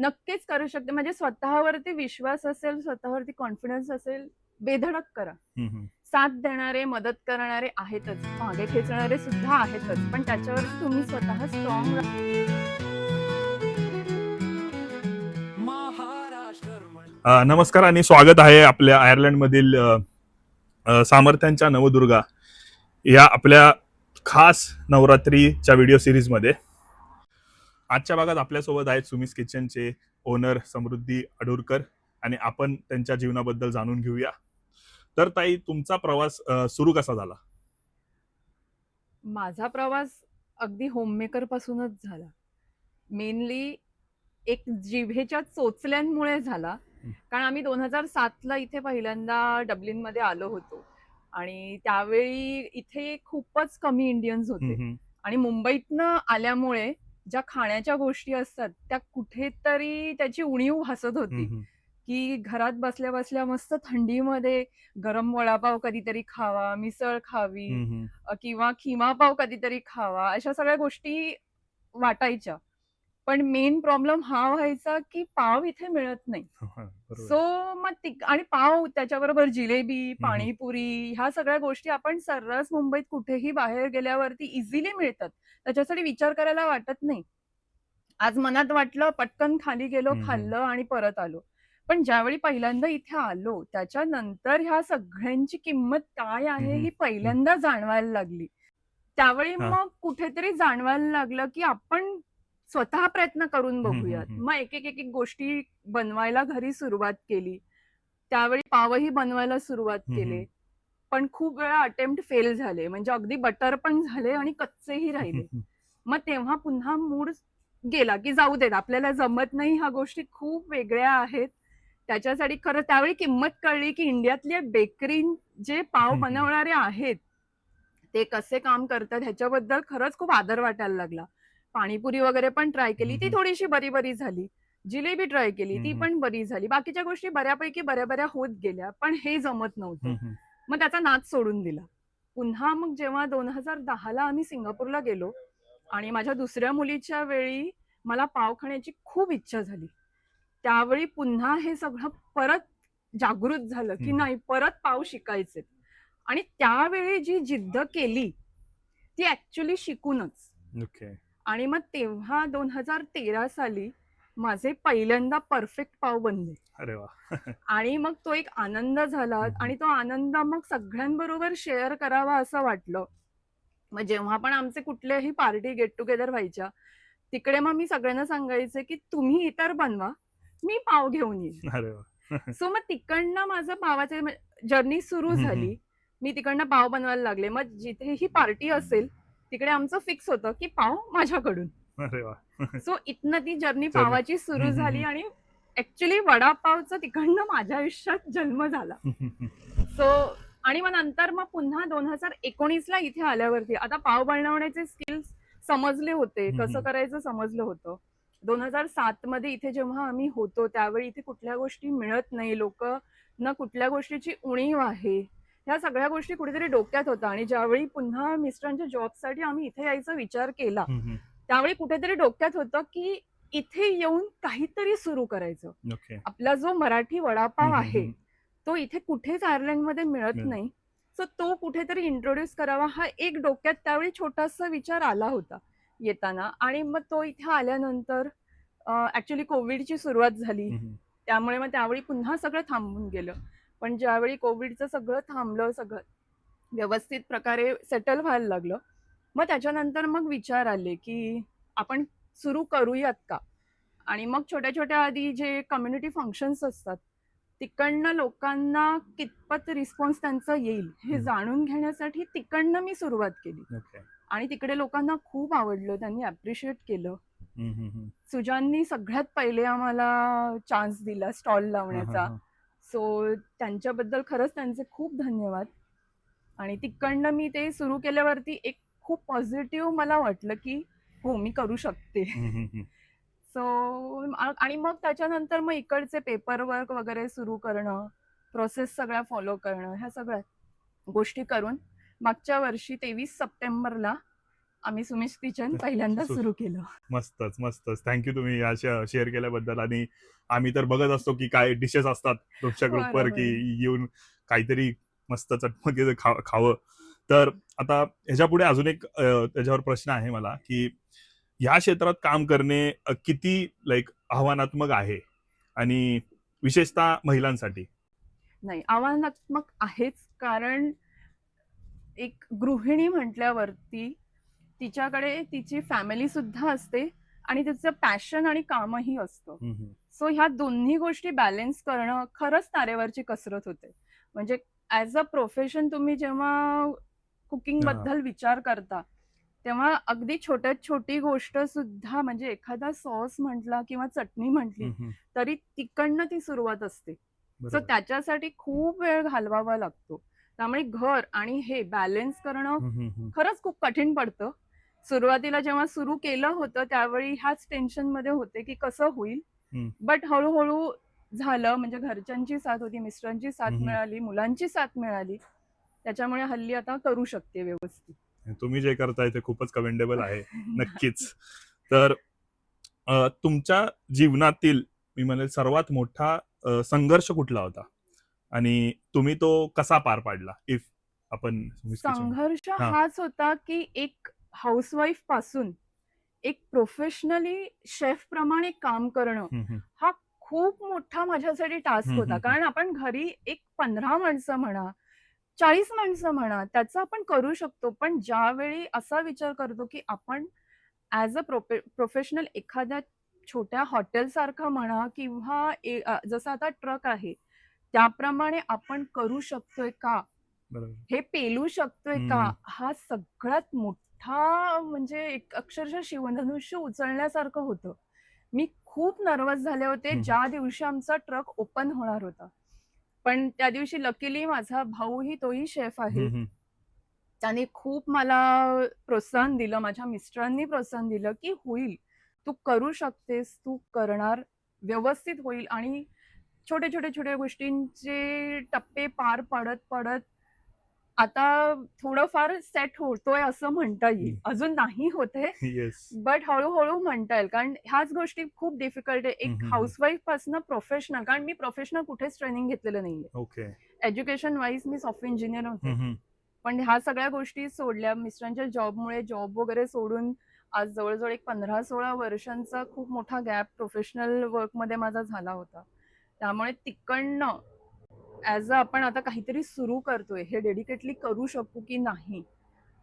नक्कीच करू शकते. म्हणजे स्वतःवरती विश्वास असेल स्वतःवरती कॉन्फिडन्स असेल बेधडक करा. साथ देणारे मदत करणारे आहेतच. मागे खेचणारे सुद्धा आहेतच. पण त्याच्यावर तुम्ही स्वतः स्ट्रॉंग नमस्कार आणि स्वागत आहे आपल्या आयर्लंडमधील अ, अ, सामर्थ्यांच्या नवदुर्गा या आपल्या खास नवरात्रीच्या व्हिडिओ सिरीजमध्ये आजच्या भागात आपल्यासोबत आहेत सुमिस किचनचे ओनर समृद्धी अडूरकर आणि आपण त्यांच्या जीवनाबद्दल जाणून घेऊया. तर ताई तुमचा प्रवास सुरू कसा झाला? माझा प्रवास अगदी होममेकर पासूनच झाला. मेनली एक जिभेच्या चोचल्यांमुळे झाला. कारण आम्ही दोन हजार सातला इथे पहिल्यांदा डब्लिनमध्ये आलो होतो. आणि त्यावेळी इथे खूपच कमी इंडियन्स होते. आणि मुंबईतनं आल्यामुळे ज्या खाण्याच्या गोष्टी असतात त्या कुठेतरी त्याची उणीव भासत होती की घरात बसल्या बसल्या मस्त थंडीमध्ये गरम वडापाव कधीतरी खावा मिसळ खावी किंवा खिमा पाव कधीतरी खावा अशा सगळ्या गोष्टी वाटायच्या पण मेन प्रॉब्लेम हा व्हायचा की पाव इथे मिळत नाही हम्म. बरोबर. सो मग ती- आणि पाव त्याच्याबरोबर जिलेबी पाणीपुरी ह्या सगळ्या गोष्टी आपण सर्रास मुंबईत कुठेही बाहेर गेल्यावरती इझिली मिळतात त्याच्यासाठी विचार करायला वाटत नाही आज मनात वाटलं पटकन खाली गेलो. खाल्लं आणि परत आलो पण ज्यावेळी पहिल्यांदा इथे आलो त्याच्यानंतर ह्या सगळ्यांची किंमत काय आहे. ही पहिल्यांदा जाणवायला लागली त्यावेळी. मग कुठेतरी जाणवायला लागलं की आपण स्वतः प्रयत्न करून बघूयात. मग एक एक एक गोष्टी बनवायला घरी सुरुवात केली त्यावेळी पावही बनवायला सुरुवात केले. पण खूप वेळा अटेम्प्ट फेल झाले म्हणजे अगदी बटर पण झाले आणि कच्चेही राहिले मग तेव्हा पुन्हा मूड गेला की जाऊ देत आपल्याला जमत नाही ह्या गोष्टी खूप वेगळ्या आहेत त्याच्यासाठी खरं त्यावेळी किंमत कळली की इंडियातले बेकरी जे पाव. बनवणारे आहेत ते कसे काम करतात ह्याच्याबद्दल खरंच खूप आदर वाटायला लागला पाणीपुरी वगैरे पण ट्राय केली ती. थोडीशी बरी बरी झाली जिलेबी ट्राय केली ती. पण बरी झाली बाकीच्या गोष्टी बऱ्यापैकी बऱ्या बऱ्या होत गेल्या पण हे जमत नव्हतं. मग त्याचा नाच सोडून दिला पुन्हा मग जेव्हा दोन हजार दहाला आम्ही सिंगापूरला गेलो आणि माझ्या दुसऱ्या मुलीच्या वेळी मला पाव खाण्याची खूप इच्छा झाली त्यावेळी पुन्हा हे सगळं परत जागृत झालं की. नाही परत पाव शिकायचे आणि त्यावेळी जी जिद्द केली ती ऍक्च्युली शिकूनच आणि मग तेव्हा दोन हजार तेरा साली माझे पहिल्यांदा परफेक्ट पाव बनले. अरे वा. आणि मग तो एक आनंद झाला. आणि तो आनंद मग सगळ्यांबरोबर शेअर करावा असं वाटलं. मग जेव्हा पण आमचे कुठल्याही पार्टी गेट टुगेदर व्हायच्या तिकडे मग मी सगळ्यांना सांगायचे की तुम्ही इतर बनवा मी पाव घेऊन वा. सो मग तिकडनं माझं पावाचे जर्नी सुरू झाली. मी तिकडनं पाव बनवायला लागले. मग जिथेही पार्टी असेल तिकडे आमचं फिक्स होतं की पाव माझ्याकडून. अरे वा. सो इथनं ती जर्नी. पावाची सुरू झाली. आणि ऍक्च्युली वडापावचा तिकडनं माझ्या आयुष्यात जन्म झाला. सो आणि मग नंतर मग पुन्हा दोन हजार एकोणीसला इथे आल्यावरती. आता पाव बनवण्याचे स्किल्स समजले होते. कसं. करायचं समजलं होतं. दोन हजार सात मध्ये इथे जेव्हा आम्ही होतो त्यावेळी इथे कुठल्या गोष्टी मिळत नाही. लोक न कुठल्या गोष्टीची उणीव आहे. ह्या सगळ्या गोष्टी कुठेतरी डोक्यात होत्या आणि ज्यावेळी पुन्हा मिस्टरांच्या जॉबसाठी आम्ही इथे यायचा विचार केला त्यावेळी कुठेतरी डोक्यात होतं की इथे येऊन काहीतरी सुरू करायचं. ओके. आपला जो मराठी वडापाव हम्म, आहे हम्म, तो इथे कुठेच आयर्लंडमध्ये मिळत मिळत. नाही. सो तो कुठेतरी इंट्रोड्यूस करावा हा एक डोक्यात त्यावेळी छोटासा विचार आला होता येताना. आणि मग तो इथे आल्यानंतर ऍक्च्युली कोविडची सुरुवात झाली. हम्म, त्यामुळे मग त्यावेळी पुन्हा सगळं थांबून गेलं. पण ज्यावेळी कोविडचं सगळं थांबलं सगळं व्यवस्थित प्रकारे सेटल व्हायला लागलं मग त्याच्यानंतर मग विचार आले की आपण सुरू करूयात का आणि मग छोट्या छोट्या आधी जे कम्युनिटी फंक्शन्स असतात तिकडनं लोकांना कितपत रिस्पॉन्स त्यांचा येईल हे. जाणून घेण्यासाठी तिकडनं मी सुरुवात केली आणि तिकडे लोकांना खूप आवडलं त्यांनी अप्रिशिएट केलं. सुजाननी सगळ्यात पहिले आम्हाला चान्स दिला स्टॉल लावण्याचा. सो त्यांच्याबद्दल खरंच त्यांचे खूप धन्यवाद आणि तिकडनं मी ते सुरू केल्यावरती एक खूप पॉझिटिव्ह मला वाटलं की हो मी करू शकते. सो आणि मग त्याच्यानंतर मग इकडचे पेपर वर्क वगैरे सुरू करणं प्रोसेस सगळ्या फॉलो करणं ह्या सगळ्या गोष्टी करून मागच्या वर्षी तेवीस सप्टेंबरला आम्ही सुमिश किचन पहिल्यांदा सुरू केलं. मस्तच मस्तच. थँक्यू तुम्ही अशा शेअर केल्याबद्दल. आणि आम्ही तर बघत असतो की काय डिशेस असतात तुमच्या ग्रुपवर. की येऊन काहीतरी मस्त चटपटीचं खा खावं. तर आता ह्याच्या पुढे अजून एक त्याच्यावर प्रश्न आहे मला की ह्या क्षेत्रात काम करणे किती लाईक आव्हानात्मक आहे? आणि विशेषतः महिलांसाठी. नाही आव्हानात्मक आहेच कारण एक गृहिणी म्हटल्यावरती तिच्याकडे तिची फॅमिली सुद्धा असते आणि तिचं पॅशन आणि कामही असतं. सो ह्या दोन्ही गोष्टी बॅलन्स करणं खरंच तारेवरची कसरत होते. म्हणजे ऍज अ प्रोफेशन तुम्ही जेव्हा कुकिंगबद्दल विचार करता तेव्हा अगदी छोट्यात छोटी गोष्ट सुद्धा म्हणजे एखादा सॉस म्हटला किंवा चटणी म्हटली. तरी तिकडनं ती सुरुवात असते सो. त्याच्यासाठी खूप वेळ घालवावा लागतो त्यामुळे घर आणि हे बॅलन्स करणं. खरंच खूप कठीण पडतं सुरुवातीला जेव्हा सुरू केलं होतं त्यावेळी ह्याच टेन्शनमध्ये होते की कसं होईल. बट हळूहळू झालं म्हणजे घरच्यांची साथ होती मिस्टरांची साथ. मिळाली मुलांची साथ मिळाली त्याच्यामुळे हल्ली आता करू शकते व्यवस्थित. तुम्ही जे करताय ते खूपच कमेंडेबल आहे नक्कीच. तर तुमच्या जीवनातील मी म्हणेल सर्वात मोठा संघर्ष कुठला होता? आणि तुम्ही तो कसा पार पाडला? इफ आपण संघर्ष. हाच होता की एक हाऊसवाईफपासून एक प्रोफेशनली शेफ प्रमाणे काम करणं. हा खूप मोठा माझ्यासाठी टास्क होता. कारण आपण घरी एक पंधरा माणसं म्हणा चाळीस माणसं म्हणा त्याचं आपण करू शकतो. पण ज्यावेळी असा विचार करतो की आपण ऍज अ प्रोफेशनल एखाद्या छोट्या हॉटेल सारखा म्हणा किंवा जसं आता ट्रक आहे त्याप्रमाणे आपण करू शकतोय का? हे पेलू शकतोय का. हा सगळ्यात मोठा म्हणजे एक अक्षरशः शिवधनुष्य उचलण्यासारखं होतं. मी खूप नर्वस झाले होते. ज्या दिवशी आमचा ट्रक ओपन होणार होता. पण त्या दिवशी लकीली माझा भाऊही तोही शेफ आहे. त्याने खूप मला प्रोत्साहन दिलं माझ्या मिस्टरांनी प्रोत्साहन दिलं की होईल तू करू शकतेस तू करणार व्यवस्थित होईल आणि छोट्या छोट्या छोट्या गोष्टींचे टप्पे पार पडत पडत आता थोडंफार सेट होतोय असं म्हणता येईल. अजून नाही होते बट हळूहळू म्हणता येईल. कारण ह्याच गोष्टी खूप डिफिकल्ट आहे. एक. हाऊसवाईफपासून प्रोफेशनल कारण मी प्रोफेशनल कुठेच ट्रेनिंग घेतलेलं नाहीये. एज्युकेशन वाईज मी सॉफ्टवेअर इंजिनियर होते. पण ह्या सगळ्या गोष्टी सोडल्या. मिस्टरांच्या जॉबमुळे जॉब वगैरे सोडून आज जवळजवळ एक पंधरा सोळा वर्षांचा खूप मोठा गॅप प्रोफेशनल वर्कमध्ये माझा झाला होता. त्यामुळे तिकडनं ॲज अ आपण आता काहीतरी सुरू करतोय हे डेडिकेटली करू शकू की नाही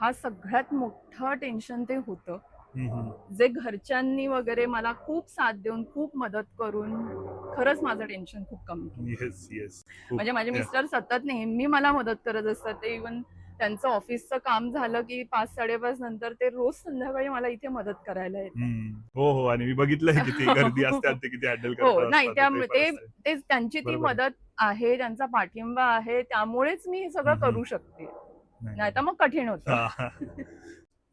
हा सगळ्यात मोठं टेन्शन ते होतं. जे घरच्यांनी वगैरे मला खूप साथ देऊन खूप मदत करून खरंच माझं टेन्शन खूप कमी केलं म्हणजे माझे. मिस्टर सतत नेहमी मला मदत करत असतात ते इवन त्यांचं ऑफिसचं काम झालं की पाच साडेपाच नंतर ते रोज संध्याकाळी मला इथे मदत करायला येतात. हो हो. आणि मी बघितलंय किती गर्दी असते आणि ते किती हँडल हो नाही त्यामुळे ते त्यांची ती बरोबर. मदत आहे त्यांचा पाठिंबा आहे त्यामुळेच मी हे सगळं हम्म, करू शकते. नाही, नाही. तर मग कठीण होतं. हा.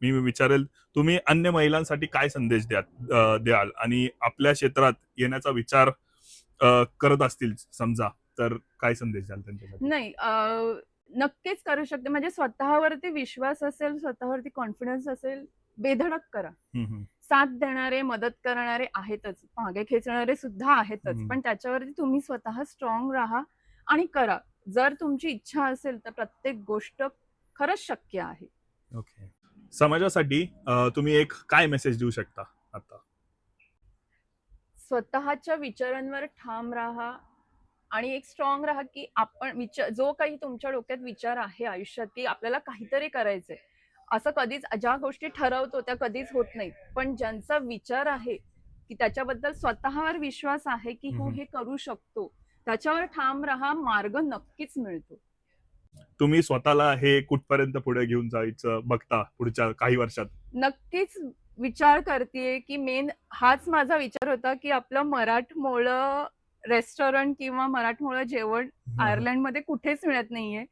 मी विचारेल तुम्ही अन्य महिलांसाठी काय संदेश द्या अ, द्याल? आणि आपल्या क्षेत्रात येण्याचा विचार अ, करत असतील समजा तर काय संदेश द्याल त्यांच्यासाठी? नाही अं, नक्कीच करू शकते. म्हणजे स्वतःवरती विश्वास असेल स्वतःवरती कॉन्फिडन्स असेल बेधडक करा. साथ देणारे मदत करणारे आहेतच. मागे खेचणारे सुद्धा आहेतच. पण त्याच्यावरती तुम्ही स्वतः स्ट्रॉंग राहा आणि करा. जर तुमची इच्छा असेल तर प्रत्येक गोष्ट खरंच शक्य आहे. ओके समाजासाठी तुम्ही एक काय मेसेज देऊ शकता आता? स्वतःच्या विचारांवर ठाम राहा. आणि एक स्ट्रॉंग राहा की आपण विचार जो काही तुमच्या डोक्यात विचार आहे आयुष्यात की आपल्याला काहीतरी करायचंय. असं कधीच ज्या गोष्टी ठरवतो त्या कधीच होत नाहीत. पण ज्यांचा विचार आहे की त्याच्याबद्दल स्वतःवर विश्वास आहे की हो. हे करू शकतो त्याच्यावर ठाम राहा मार्ग नक्कीच मिळतो. तुम्ही स्वतःला हे कुठपर्यंत पुढे घेऊन जायचं बघता पुढच्या काही वर्षात? नक्कीच विचार करते की मेन हाच माझा विचार होता की आपलं मराठमोळं रेस्टॉरंट किंवा मराठमोळं जेवण आयर्लंडमध्ये कुठेच मिळत नाहीये.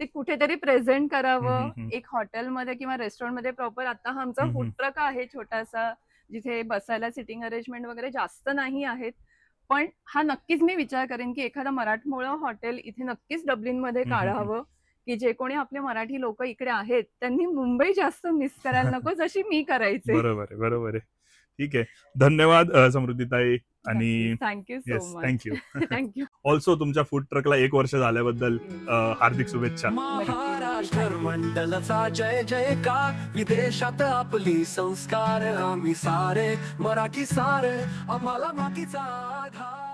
ते कुठेतरी प्रेझेंट करावं. एक हॉटेलमध्ये किंवा रेस्टॉरंटमध्ये प्रॉपर. आता हा आमचा फूड. ट्रक आहे छोटासा जिथे बसायला सिटिंग अरेंजमेंट वगैरे जास्त नाही आहेत. पण हा नक्कीच मी विचार करेन की एखादं मराठमोळं हॉटेल इथे नक्कीच डब्लिनमध्ये. काढावं की जे कोणी आपले मराठी लोक इकडे आहेत त्यांनी मुंबई जास्त मिस करायला नको जशी मी करायचे. बरोबर आहे बरोबर आहे. ठीक आहे. धन्यवाद समृद्धीताई. आणि thank you yes so much thank you thank you also तुमच्या फूड ट्रकला एक वर्ष झाल्याबद्दल हार्दिक शुभेच्छा. महाराष्ट्र मंडलचा जय जयकार. विदेशात आपली संस्कार आम्ही सारे मराठी सारे. आम्हाला मातीचा आधार.